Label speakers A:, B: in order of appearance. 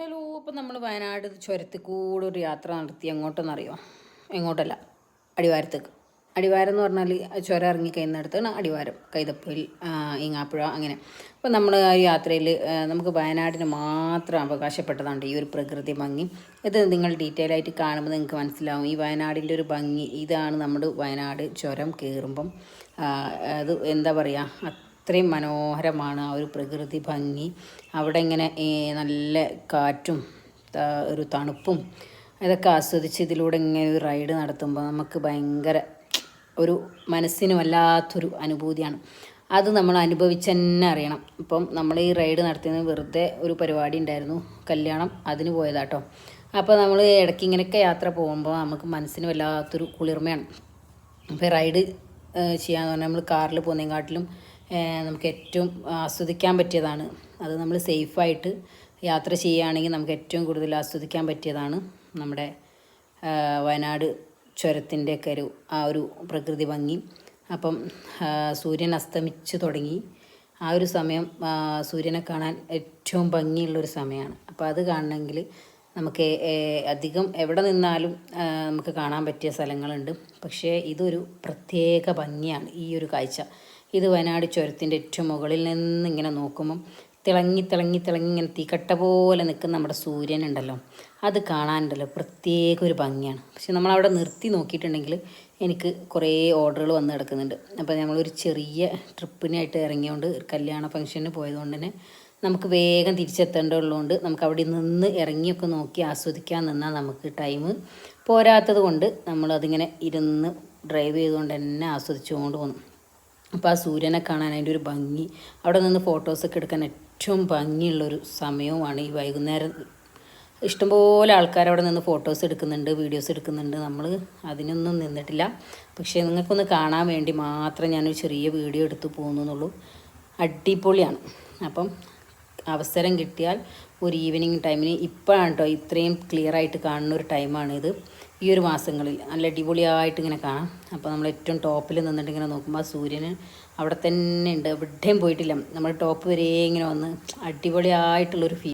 A: Hello ഇപ്പം നമ്മൾ വയനാട് ചുരത്തിൽ കൂടെ ഒരു യാത്ര നടത്തി. എങ്ങോട്ടെന്നറിയോ? എങ്ങോട്ടല്ല അടിവാരത്തേക്ക്. അടിവാരം എന്ന് പറഞ്ഞാൽ ചുരം ഇറങ്ങി കഴിയുന്നിടത്താണ് അടിവാരം കൈതപ്പുഴയിൽ ഈങ്ങാപ്പുഴ അങ്ങനെ. അപ്പം നമ്മൾ ആ യാത്രയിൽ നമുക്ക് വയനാടിന് മാത്രം അവകാശപ്പെട്ടതാണ് ഈ ഒരു പ്രകൃതി ഭംഗി. ഇത് നിങ്ങൾ ഡീറ്റെയിൽ ആയിട്ട് കാണുമ്പോൾ നിങ്ങൾക്ക് മനസ്സിലാവും. ഈ വയനാടിന്റെ ഒരു ഭംഗി ഇതാണ് നമ്മുടെ വയനാട് ചുരം കയറുമ്പം. അത് എന്താ പറയുക അത്രയും മനോഹരമാണ് ആ ഒരു പ്രകൃതി ഭംഗി. അവിടെ ഇങ്ങനെ നല്ല കാറ്റും ഒരു തണുപ്പും ഇതൊക്കെ ആസ്വദിച്ച് ഇതിലൂടെ ഇങ്ങനെ ഒരു റൈഡ് നടത്തുമ്പോൾ നമുക്ക് ഭയങ്കര ഒരു മനസ്സിന് വല്ലാത്തൊരു അനുഭൂതിയാണ്. അത് നമ്മൾ അനുഭവിച്ച് തന്നെ അറിയണം. ഇപ്പം നമ്മൾ ഈ റൈഡ് നടത്തിയത് വെറുതെ ഒരു പരിപാടി ഉണ്ടായിരുന്നു കല്യാണം അതിന് പോയതാട്ടോ. അപ്പോൾ നമ്മൾ ഇടയ്ക്ക് ഇങ്ങനെയൊക്കെ യാത്ര പോകുമ്പോൾ നമുക്ക് മനസ്സിന് വല്ലാത്തൊരു കുളിർമയാണ്. അപ്പോൾ റൈഡ് ചെയ്യാന്ന് പറഞ്ഞാൽ നമ്മൾ കാറിൽ പോകുന്നതിനെക്കാട്ടിലും നമുക്ക് ഏറ്റവും ആസ്വദിക്കാൻ പറ്റിയതാണ്. അത് നമ്മൾ സേഫായിട്ട് യാത്ര ചെയ്യുകയാണെങ്കിൽ നമുക്ക് ഏറ്റവും കൂടുതൽ ആസ്വദിക്കാൻ പറ്റിയതാണ് നമ്മുടെ വയനാട് ചുരത്തിന്റെ ഒക്കെ ഒരു ആ ഒരു പ്രകൃതി ഭംഗി. അപ്പം സൂര്യൻ അസ്തമിച്ച് തുടങ്ങി. ആ ഒരു സമയം സൂര്യനെ കാണാൻ ഏറ്റവും ഭംഗിയുള്ളൊരു സമയമാണ്. അപ്പോൾ അത് കാണണമെങ്കിൽ നമുക്ക് അധികം എവിടെ നിന്നാലും നമുക്ക് കാണാൻ പറ്റിയ സ്ഥലങ്ങളുണ്ട്. പക്ഷേ ഇതൊരു പ്രത്യേക ഭംഗിയാണ് ഈ ഒരു കാഴ്ച. ഇത് വയനാട് ചുരത്തിന്റെ ഏറ്റവും മുകളിൽ നിന്ന് ഇങ്ങനെ നോക്കുമ്പം തിളങ്ങി തിളങ്ങി തിളങ്ങി ഇങ്ങനെ തീക്കട്ട പോലെ നിൽക്കുന്ന നമ്മുടെ സൂര്യൻ ഉണ്ടല്ലോ. അത് കാണാനുണ്ടല്ലോ. പ്രത്യേക ഒരു ഭംഗിയാണ്. പക്ഷെ നമ്മളവിടെ നിർത്തി നോക്കിയിട്ടുണ്ടെങ്കിൽ എനിക്ക് കുറേ ഓർഡറുകൾ വന്ന് കിടക്കുന്നുണ്ട്. അപ്പോൾ നമ്മളൊരു ചെറിയ ട്രിപ്പിനായിട്ട് ഇറങ്ങിയോണ്ട് കല്യാണ ഫംഗ്ഷന് പോയതുകൊണ്ട് തന്നെ നമുക്ക് വേഗം തിരിച്ചെത്തേണ്ടതുള്ളതുകൊണ്ട് നമുക്ക് അവിടെ നിന്ന് ഇറങ്ങിയൊക്കെ നോക്കി ആസ്വദിക്കാൻ നിന്നാൽ നമുക്ക് ടൈം പോരാത്തത് കൊണ്ട് നമ്മളതിങ്ങനെ ഇരുന്ന് ഡ്രൈവ് ചെയ്തുകൊണ്ട് തന്നെ ആസ്വദിച്ചുകൊണ്ട് വന്നു അപ്പോൾ ആ സൂര്യനെ കാണാൻ അതിന്റെ ഒരു ഭംഗി അവിടെ നിന്ന് ഫോട്ടോസൊക്കെ എടുക്കാൻ ഏറ്റവും ഭംഗിയുള്ളൊരു സമയവുമാണ് ഈ വൈകുന്നേരം. ഇഷ്ടംപോലെ ആൾക്കാർ അവിടെ നിന്ന് ഫോട്ടോസ് എടുക്കുന്നുണ്ട് വീഡിയോസ് എടുക്കുന്നുണ്ട്. നമ്മൾ അതിനൊന്നും നിന്നിട്ടില്ല. പക്ഷേ നിങ്ങൾക്കൊന്ന് കാണാൻ വേണ്ടി മാത്രം ഞാനൊരു ചെറിയ വീഡിയോ എടുത്ത് പോകുന്നു എന്നുള്ളൂ. അടിപൊളിയാണ്. അപ്പം അവസരം കിട്ടിയാൽ ഒരു ഈവനിങ് ടൈമിന് ഇപ്പോഴാണ് കേട്ടോ ഇത്രയും ക്ലിയർ ആയിട്ട് കാണുന്ന ഒരു ടൈമാണ് ഇത്. ഈ ഒരു മാസങ്ങളിൽ നല്ല അടിപൊളിയായിട്ട് ഇങ്ങനെ കാണാം. അപ്പോൾ നമ്മൾ ഏറ്റവും ടോപ്പിൽ നിന്നിട്ട് ഇങ്ങനെ നോക്കുമ്പോൾ സൂര്യന് അവിടെ തന്നെ ഉണ്ട്. എവിടെയും പോയിട്ടില്ല. നമ്മൾ ടോപ്പ് വരെ ഇങ്ങനെ വന്ന് അടിപൊളിയായിട്ടുള്ളൊരു ഫീൽ